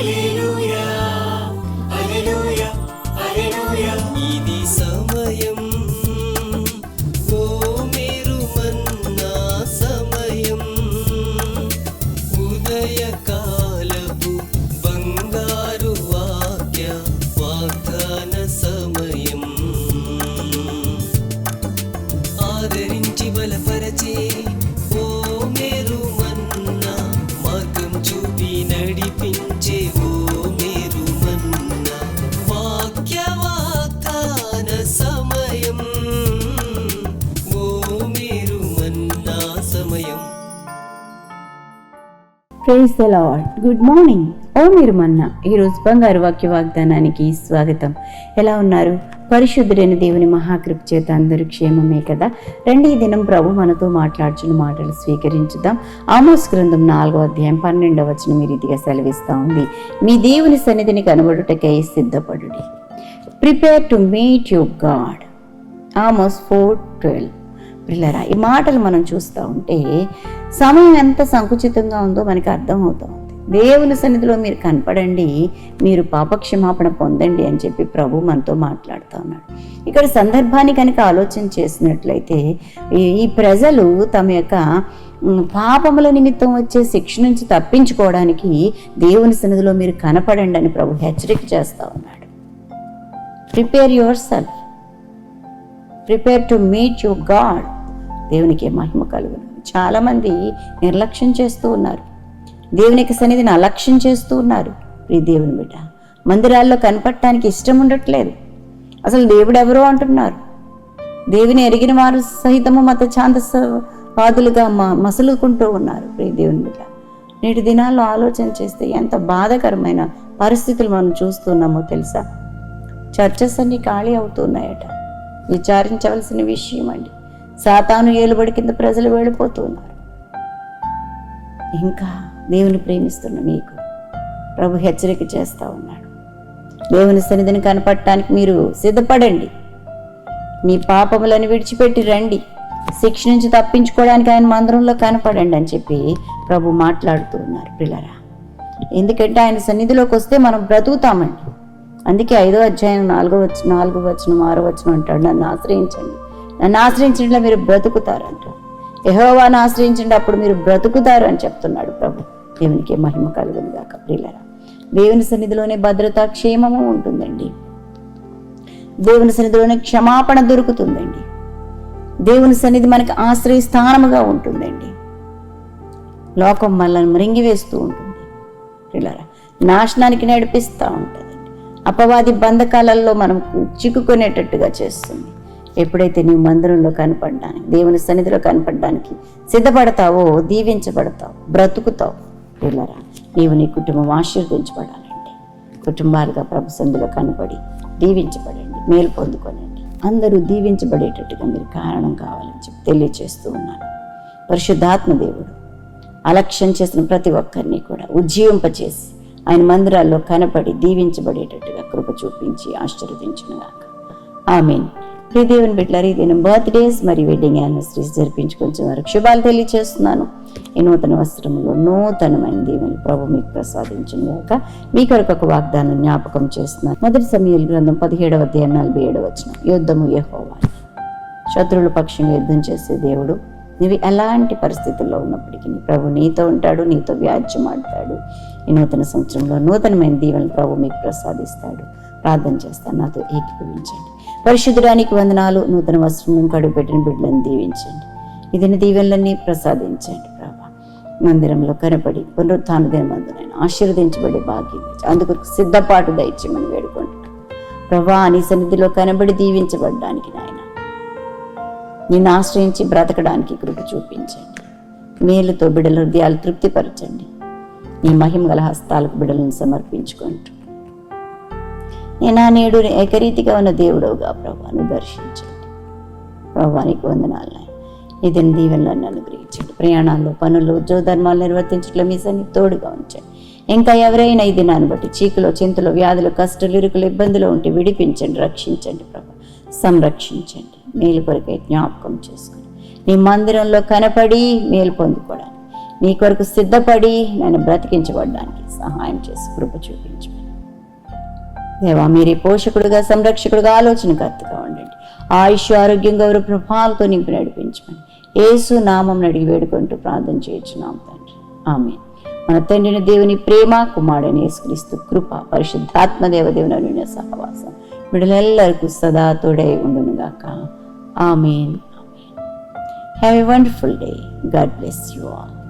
一路。praise the Lord. Good morning. ఓ మీరు మన్నా ఈరోజు బంగారు వాక్య వాగ్దానానికి స్వాగతం. ఎలా ఉన్నారు? పరిశుద్ధుడైన దేవుని మహాకృప చేత అందరూ క్షేమమే కదా? రండి ఈ దినం ప్రభు మనతో మాట్లాడుచున్న మాటలు స్వీకరించుదాం. ఆమోస్ గ్రంథం నాలుగో అధ్యాయం పన్నెండవ వచనం ఈ రీతిగా సెలవిస్తూ ఉంది. మీ దేవుని సన్నిధిని కనబడుటకై సిద్ధపడుడి. Prepare to meet you God. Amos four twelve. పిల్లరా ఈ మాటలు మనం చూస్తూ ఉంటే సమయం ఎంత సంకుచితంగా ఉందో మనకి అర్థమవుతా ఉంది దేవుని సన్నిధిలో మీరు కనపడండి మీరు పాపక్షమాపణ పొందండి అని చెప్పి ప్రభు మనతో మాట్లాడుతూ ఉన్నాడు. ఇక్కడ సందర్భాన్ని కనుక ఆలోచన చేసినట్లయితే ఈ- ప్రజలు తమ యొక్క పాపముల నిమిత్తం వచ్చే శిక్ష నుంచి తప్పించుకోవడానికి దేవుని సన్నిధిలో మీరు కనపడండి అని ప్రభు హెచ్చరిక చేస్తూ ఉన్నాడు. Prepare yourself. Prepare to meet your God. దేవునికి మహిమ కలుగును. చాలామంది నిర్లక్ష్యం చేస్తూ ఉన్నారు. దేవునికి సన్నిధిని అలక్ష్యం చేస్తూ ఉన్నారు. ప్రీ దేవుని బిడ్డ మందిరాల్లో కనపడటానికి ఇష్టం ఉండట్లేదు. అసలు దేవుడు ఎవరో అంటున్నారు. దేవుని ఎరిగిన వారు సహితము మత ఛాందసవాదులుగా మ మసులుకుంటూ ఉన్నారు. ప్రియ దేవుని బిడ్డ నేటి దినాల్లో ఆలోచన చేస్తే ఎంత బాధాకరమైన పరిస్థితులు మనం చూస్తున్నామో తెలుసా? చర్చస్ అన్ని ఖాళీ అవుతున్నాయట. విచారించవలసిన విషయం అండి. సాతాను ఏలుబడి కింద ప్రజలు వెళ్ళిపోతున్నారు. ఇంకా దేవుని ప్రేమిస్తున్న మీకు ప్రభు హెచ్చరిక చేస్తూ ఉన్నాడు. దేవుని సన్నిధిని కనపడటానికి మీరు సిద్ధపడండి. మీ పాపములను విడిచిపెట్టి రండి. శిక్ష నుంచి తప్పించుకోవడానికి ఆయన మందిరంలో కనపడండి అని చెప్పి ప్రభు మాట్లాడుతూ ఉన్నారు పిల్లరా ఎందుకంటే ఆయన సన్నిధిలోకి వస్తే మనం బ్రతుకుతామండి. అందుకే ఐదో అధ్యాయం నాలుగో వచ్చ నాలుగో వచ్చిన ఆరో వచ్చిన అంటాడు నన్ను ఆశ్రయించండి. నన్ను ఆశ్రయించడంలో మీరు బ్రతుకుతారు అంటారు యహోవాను ఆశ్రయించండి అప్పుడు మీరు బ్రతుకుతారు అని చెప్తున్నాడు ప్రభు. దేవునికి మహిమ కలుగును గాక. ప్రియులరా దేవుని సన్నిధిలోనే భద్రత క్షేమము ఉంటుందండి. దేవుని సన్నిధిలోనే క్షమాపణ దొరుకుతుందండి. దేవుని సన్నిధి మనకి ఆశ్రయ స్థానముగా ఉంటుందండి. లోకం మనల్ని మృంగివేస్తూ ఉంటుంది. ప్రియులరా నాశనానికి నడిపిస్తూ ఉంటుందండి. అపవాది బంధకాలలో మనం చిక్కుకునేటట్టుగా చేస్తుంది. ఎప్పుడైతే నీవు మందిరంలో కనపడడానికి దేవుని సన్నిధిలో కనపడడానికి సిద్ధపడతావో దీవించబడతావు బ్రతుకుతావు పిల్లరా నీవు నీ కుటుంబం ఆశీర్వదించబడాలండి కుటుంబాలుగా ప్రభు సన్నిధిలో కనపడి దీవించబడండి మేలు పొందుకోనండి. అందరూ దీవించబడేటట్టుగా మీరు కారణం కావాలని చెప్పి తెలియచేస్తూ ఉన్నాను. పరిశుద్ధాత్మ దేవుడు అలక్ష్యం చేసిన ప్రతి ఒక్కరిని కూడా ఉజ్జీవింపచేసి ఆయన మందిరాల్లో కనపడి దీవించబడేటట్టుగా కృప చూపించి ఆశీర్వదించునుగాక ఆమెన్. ప్రియ దేవుని బిడ్డలారు ఈ దినం బర్త్డేస్ మరియు వెడ్డింగ్ యానివర్సరీస్ జరిపించుకొంచెం వారికి శుభాలు తెలియచేస్తున్నాను. ఈ నూతన వస్త్రములో నూతనమైన దేవుని ప్రభు మీకు ప్రసాదించిన గాక. మీ కొరకు ఒక వాగ్దానం జ్ఞాపకం చేస్తున్నాను. మొదటి సమయాల గ్రంథం పదిహేడవ అధ్యాయం నలభై ఏడవ వచ్చిన యుద్ధము యహోవాలి శత్రువుల పక్షంగా యుద్ధం చేసే దేవుడు నువ్వు ఎలాంటి పరిస్థితుల్లో ఉన్నప్పటికీ ప్రభు నీతో ఉంటాడు నీతో వ్యాజ్యమాడతాడు ఈ నూతన సంవత్సరంలో నూతనమైన దీవెనలు ప్రభు మీకు ప్రసాదిస్తాడు. ప్రార్థన చేస్తాను నాతో ఏకీభవించండి. పరిశుద్ధడానికి వందనాలు నూతన వస్త్రం కడుగు పెట్టిన బిడ్డలను దీవించండి. ఇదిని దీవెనలన్నీ ప్రసాదించండి ప్రభా. మందిరంలో కనపడి పునరుత్థాన దినమందునైనా ఆశీర్వదించబడే భాగ్యం అందుకు సిద్ధపాటు దయచేయమని వేడుకుంటున్నాను ప్రభా నీ సన్నిధిలో కనబడి దీవించబడడానికి నాయన. నిన్ను ఆశ్రయించి బ్రతకడానికి కృప చూపించండి. మేలుతో బిడ్డల హృదయాలు తృప్తిపరచండి. నీ మహిమ గల హస్తాలకు బిడ్డలను సమర్పించుకుంటూ నా నేడు ఏకరీతిగా ఉన్న దేవుడవుగా ప్రభాను దర్శించండి. ప్రభానికి వందనాలు ఇదని దీవెనలను అనుగ్రహించండి ప్రయాణాల్లో పనులు ఉద్యోగధర్మాలు నిర్వర్తించడంలో మీ సన్ని తోడుగా ఉంచండి. ఇంకా ఎవరైనా ఈ దినాన్ని బట్టి చీకులో చింతలు వ్యాధులు కష్టాలు ఇరుకులు ఇబ్బందులు ఉంటే విడిపించండి రక్షించండి ప్రభా. సంరక్షించండి. మేలు కొరకై జ్ఞాపకం చేసుకుని. నీ మందిరంలో కనపడి మేలు పొందుకోవడానికి నీ కొరకు సిద్ధపడి నేను బ్రతికించబడడానికి సహాయం చేసి కృప చూపించు. దేవా మీరే పోషకుడుగా సంరక్షకుడుగా ఆలోచనకర్తగా ఉండండి. ఆయుష్ ఆరోగ్యం గౌరవ ప్రభావాలతో నింపి నడిపించమని ఏసు నామం అడిగి వేడుకుంటూ ప్రార్థన చేయించున్నాం తండ్రి. ఆమె మన తండ్రిని దేవుని ప్రేమ కుమారుడని యేసుక్రీస్తు కృప పరిశుద్ధాత్మ దేవదేవుని అనున్న సహవాసం విడులెల్లరికూ సదా తోడై ఉండునుగాక amen. Amen. Have a wonderful day God bless you all